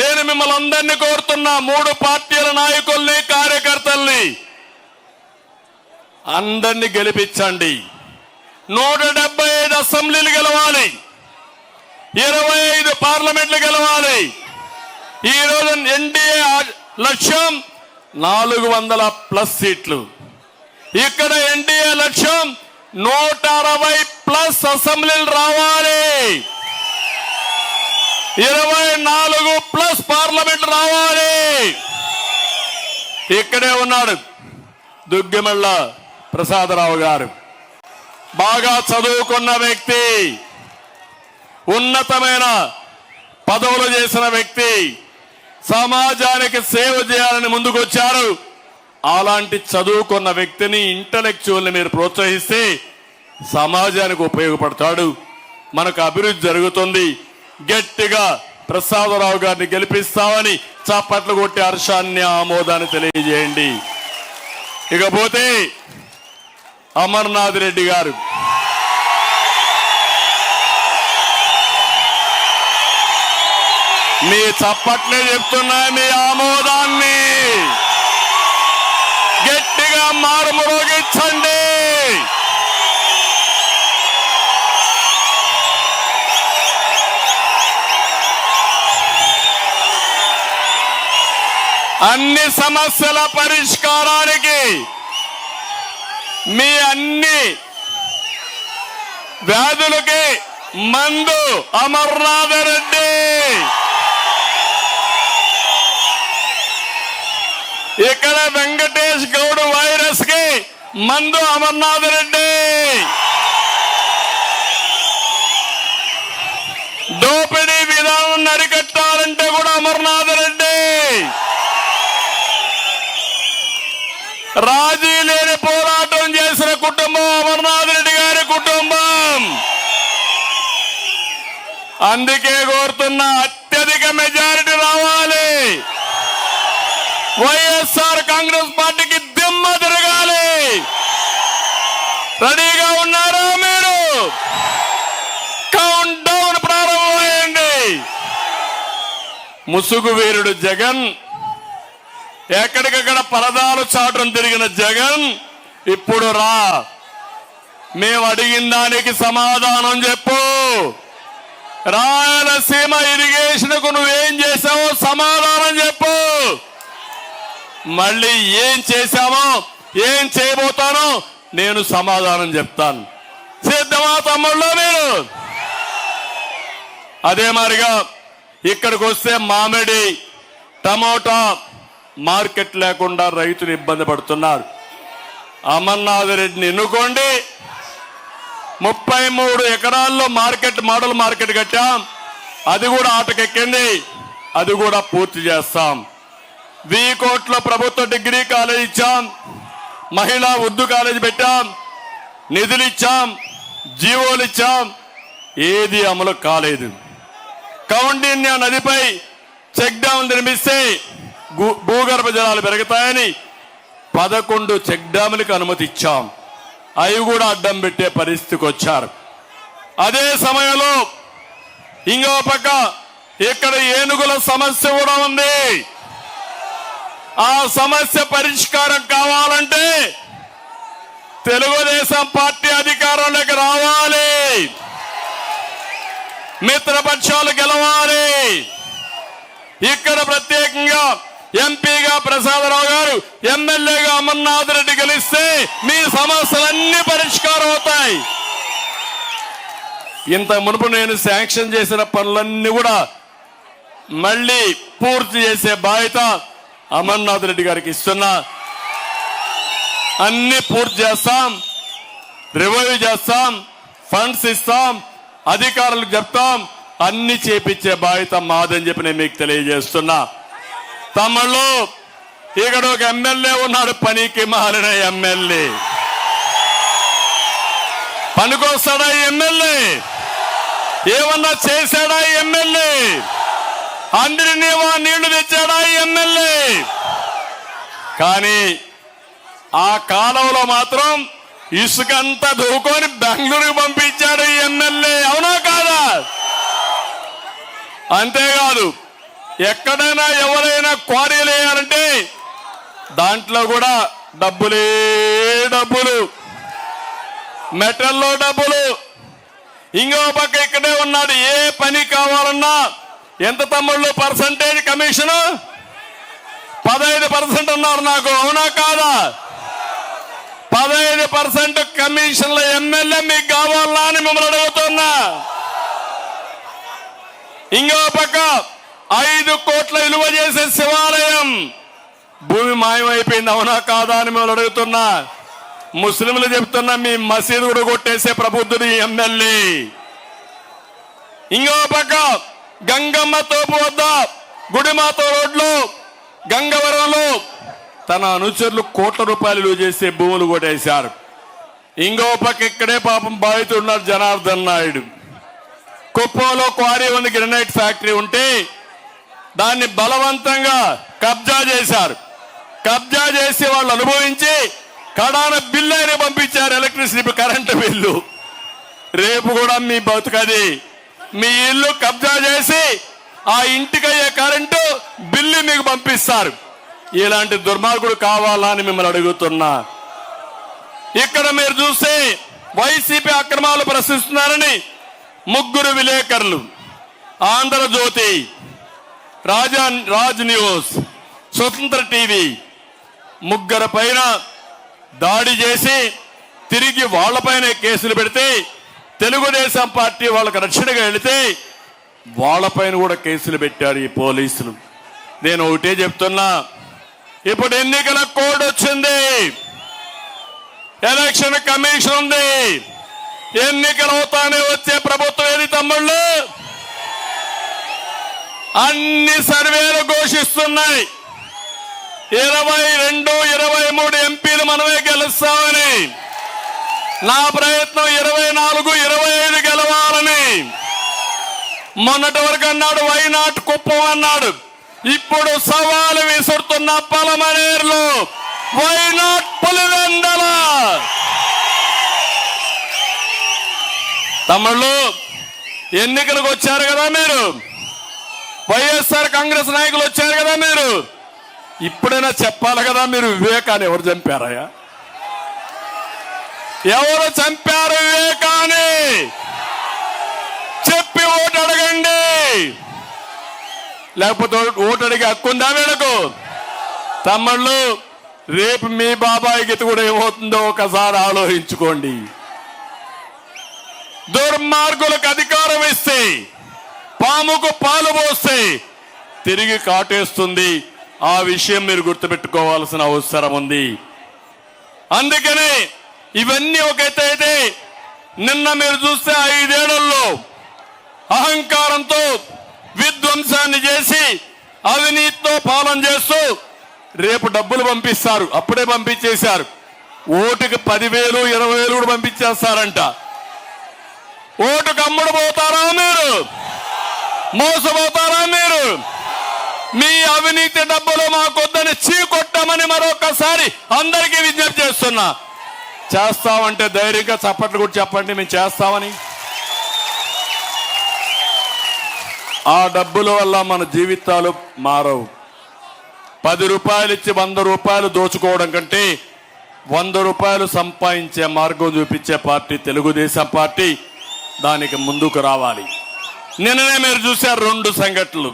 నేను మిమ్మల్ని అందరినీ కోరుతున్నా మూడు పార్టీల నాయకుల్ని కార్యకర్తల్ని. అందరినీ గెలిపించండి. నూట డెబ్బై ఐదు అసెంబ్లీలు గెలవాలి. ఇరవై ఐదు పార్లమెంట్లు గెలవాలి. ఈ రోజు ఎన్డీఏ లక్ష్యం నాలుగు వందల ప్లస్ సీట్లు. ఇక్కడ ఎన్డీఏ లక్ష్యం నూట అరవై ప్లస్ అసెంబ్లీలు రావాలి. ఇరవై నాలుగు ప్లస్ పార్లమెంట్ రావాలి. ఇక్కడే ఉన్నాడు దుగ్గిమళ్ళ ప్రసాదరావు గారు. బాగా చదువుకున్న వ్యక్తి ఉన్నతమైన పదవులు చేసిన వ్యక్తి సమాజానికి సేవ చేయాలని ముందుకొచ్చారు. అలాంటి చదువుకున్న వ్యక్తిని ఇంటలెక్చువల్ని మీరు ప్రోత్సహిస్తే సమాజానికి ఉపయోగపడతాడు. మనకు అభివృద్ధి జరుగుతుంది. గట్టిగా ప్రసాదరావు గారిని గెలిపిస్తామని చప్పట్లు కొట్టి హర్షాన్ని ఆమోదాన్ని తెలియజేయండి. ఇకపోతే అమర్నాథ్ రెడ్డి గారు. మీ చప్పట్లే చెప్తున్నాయి మీ ఆమోదాన్ని. గట్టిగా మారుమురోగించండి అన్ని సమస్యల పరిష్కారానికి మీ అన్ని వ్యాధులకి మందు అమర్నాథ రెడ్డి ఇక్కడ వెంకటేష్ గౌడ్ వైరస్కి మందు అమర్నాథ్ రెడ్డి దోపిడీ విధానం నరికట్టాలంటే కూడా అమర్నాథ్ రాజీ లేని పోరాటం చేసిన కుటుంబం అమర్నాథ్ రెడ్డి గారి కుటుంబం. అందుకే కోరుతున్న అత్యధిక మెజారిటీ రావాలి. వైఎస్ఆర్ కాంగ్రెస్ పార్టీకి దిమ్మ తిరగాలి. రెడీగా ఉన్నారా మీరు? కౌంట్ డౌన్ ప్రారంభమైంది. ముసుగు వీరుడు జగన్ ఎక్కడికక్కడ పరదాలు చాటం తిరిగిన జగన్ ఇప్పుడు రా. మేము అడిగిన దానికి సమాధానం చెప్పు. రాయలసీమ ఇరిగేషన్కు నువ్వేం చేసావో సమాధానం చెప్పు. మళ్ళీ ఏం చేశామో ఏం చేయబోతానో నేను సమాధానం చెప్తాను. సిద్ధమా తమ్ముళ్ళు మీరు? అదే మాదిరిగా ఇక్కడికి వస్తే మామిడి టమోటా మార్కెట్ లేకుండా రైతులు ఇబ్బంది పడుతున్నారు. అమర్నాథ్ రెడ్డిని ఎన్నుకోండి. ముప్పై మూడు ఎకరాల్లో మార్కెట్ మోడల్ మార్కెట్ కట్టాం. అది కూడా ఆటకెక్కింది. అది కూడా పూర్తి చేస్తాం. వెయ్యి కోట్ల ప్రభుత్వ డిగ్రీ కాలేజ్ ఇచ్చాం. మహిళా ఉర్దూ కాలేజ్ పెట్టాం. నిధులు ఇచ్చాం. జీవోలు ఇచ్చాం. ఏది అమలు కాలేదు. కౌండిన్య నదిపై చెక్ డౌన్ నిర్మిస్తే భూగర్భ జలాలు పెరుగుతాయని పదకొండు చెక్ డ్యాములకు అనుమతి ఇచ్చాం. అవి కూడా అడ్డం పెట్టే పరిస్థితికి వచ్చారు. అదే సమయంలో ఇంకో పక్క ఇక్కడ ఏనుగుల సమస్య కూడా ఉంది. ఆ సమస్య పరిష్కారం కావాలంటే తెలుగుదేశం పార్టీ అధికారంలోకి రావాలి. మిత్రపక్షాలు గెలవాలి. ఇక్కడ ప్రత్యేకంగా ఎంపీగా ప్రసాదరావు గారు ఎమ్మెల్యేగా అమర్నాథ్ రెడ్డి గెలిస్తే మీ సమస్యలన్నీ పరిష్కారం అవుతాయి. ఇంత మునుపు నేను శాంక్షన్ చేసిన పనులన్నీ కూడా మళ్ళీ పూర్తి చేసే బాధ్యత అమర్నాథ్ రెడ్డి గారికి ఇస్తున్నా. అన్ని పూర్తి చేస్తాం రివైవ్ చేస్తాం ఫండ్స్ ఇస్తాం అధికారులకు చెప్తాం అన్ని చేపించే బాధ్యత మాదని చెప్పి నేను మీకు తెలియజేస్తున్నా. తమ్ముళ్ళు ఇక్కడ ఒక ఎమ్మెల్యే ఉన్నాడు పనికి మారిన ఎమ్మెల్యే. పనికొస్తాడా ఎమ్మెల్యే? ఏమన్నా చేశాడా ఎమ్మెల్యే? అందరినీ వా నీళ్ళు తెచ్చాడా ఎమ్మెల్యే? కానీ ఆ కాలంలో మాత్రం ఇసుకంతా దూకొని బెంగళూరుకు పంపించాడు ఎమ్మెల్యే. అవునా కాదా? అంతేకాదు ఎక్కడైనా ఎవరైనా క్వారీలు వేయాలంటే దాంట్లో కూడా డబ్బులే డబ్బులు. మెటల్లో డబ్బులు. ఇంకో పక్క ఇక్కడే ఉన్నాడు. ఏ పని కావాలన్నా ఎంత తమ్ముళ్ళు పర్సంటేజ్ కమిషన్? పదహైదు పర్సెంట్ అన్నారు నాకు. అవునా కాదా? పదహైదు పర్సెంట్ కమిషన్ల ఎమ్మెల్యే మీకు కావాలా అని మిమ్మల్ని అడుగుతున్నా. ఇంకో పక్క ఐదు కోట్ల విలువ చేసే శివాలయం. భూమి మాయమైపోయింది అవునా కాదా అని మిమ్మల్ని అడుగుతున్నా. ముస్లింలు చెప్తున్నా మీ మసీదు కూడా కొట్టేసే ప్రబుద్ధుడు ఎమ్మెల్యే. ఇంకో పక్క గంగమ్మ తోపు వద్ద గుడిమాత రోడ్లు గంగవరంలో తన అనుచరులు కోట్ల రూపాయలు విలువ చేసే భూములు కొట్టేశారు. ఇంకో పక్క ఇక్కడే పాపం బాధితున్నారు జనార్దన్ నాయుడు. కుప్పంలో క్వారీ ఉంది గ్రనైట్ ఫ్యాక్టరీ ఉంటే దాన్ని బలవంతంగా కబ్జా చేశారు. కబ్జా చేసి వాళ్ళు అనుభవించి కడాన బిల్లు అయినా పంపించారు ఎలక్ట్రిసిటీ కరెంటు బిల్లు. రేపు కూడా మీ బతుకది మీ ఇల్లు కబ్జా చేసి ఆ ఇంటికి అయ్యే కరెంటు బిల్లు మీకు పంపిస్తారు. ఇలాంటి దుర్మార్గుడు కావాలా అని మిమ్మల్ని అడుగుతున్నా. ఇక్కడ మీరు చూస్తే వైసీపీ అక్రమాలు ప్రశ్నిస్తున్నారని ముగ్గురు విలేకరులు. Andhrajyothi Raja Raj news Swatantra TV. ముగ్గురు పైన దాడి చేసి తిరిగి వాళ్ళపైన కేసులు పెడితే తెలుగుదేశం పార్టీ వాళ్ళకి రక్షణగా వెళితే వాళ్ళపైన కూడా కేసులు పెట్టారు ఈ పోలీసులు. నేను ఒకటే చెప్తున్నా ఇప్పుడు ఎన్నికల కోడ్ వచ్చింది. ఎలక్షన్ కమిషన్ ఉంది. ఎన్నికలు అవుతానే వచ్చే ప్రభుత్వం ఏది తమ్ముళ్ళు? అన్ని సర్వేలు ఘోషిస్తున్నాయి. ఇరవై రెండు ఇరవై మూడు ఎంపీలు మనమే గెలుస్తామని. నా ప్రయత్నం ఇరవై నాలుగు ఇరవై ఐదు గెలవాలని. మొన్నటి వరకు అన్నాడు వైనాట్ కుప్పం అన్నాడు. ఇప్పుడు సవాలు విసురుతున్న పలమనేరులో వైనాట్ పులివెందల. తమ్ముళ్ళు ఎన్నికలకు వచ్చారు కదా మీరు? వైఎస్ఆర్ కాంగ్రెస్ నాయకులు వచ్చారు కదా మీరు? ఇప్పుడైనా చెప్పాలి కదా మీరు వివేకాన్ని ఎవరు చంపారయ్యా? ఎవరు చంపారు వివేకాన్ని? చెప్పి ఓటు అడగండి. లేకపోతే ఓటు అడిగే హక్కు ఉందా వీళ్ళకు? తమ్ముళ్ళు రేపు మీ బాబాయ్ గీత కూడా ఏమవుతుందో ఒకసారి ఆలోచించుకోండి. దుర్మార్గులకు అధికారం ఇస్తే పాముకు పాలు పోస్తే తిరిగి కాటేస్తుంది. ఆ విషయం మీరు గుర్తుపెట్టుకోవాల్సిన అవసరం ఉంది. అందుకనే ఇవన్నీ ఒక అయితే నిన్న మీరు చూస్తే ఐదేళ్ళలో అహంకారంతో విధ్వంసాన్ని చేసి అవినీతితో పాలన చేస్తూ రేపు డబ్బులు పంపిస్తారు. అప్పుడే పంపించేశారు. ఓటుకి పదివేలు ఇరవై వేలు కూడా పంపించేస్తారంట. ఓటుకు అమ్ముడు పోతారా మీరు? మోసపోతారా మీరు? మీ అవినీతి డబ్బులు మాకొద్దని చీకొట్టమని మరొకసారి అందరికీ విజ్ఞప్తి చేస్తున్నా. చేస్తామంటే ధైర్యంగా చప్పట్లు కూడా చెప్పండి మేము చేస్తామని. ఆ డబ్బుల వల్ల మన జీవితాలు మారవు. పది రూపాయలు ఇచ్చి వంద రూపాయలు దోచుకోవడం కంటే వంద రూపాయలు సంపాదించే మార్గం చూపించే పార్టీ తెలుగుదేశం పార్టీ దానికి ముందుకు రావాలి. నిన్ననే మీరు చూశారు రెండు సంఘటనలు.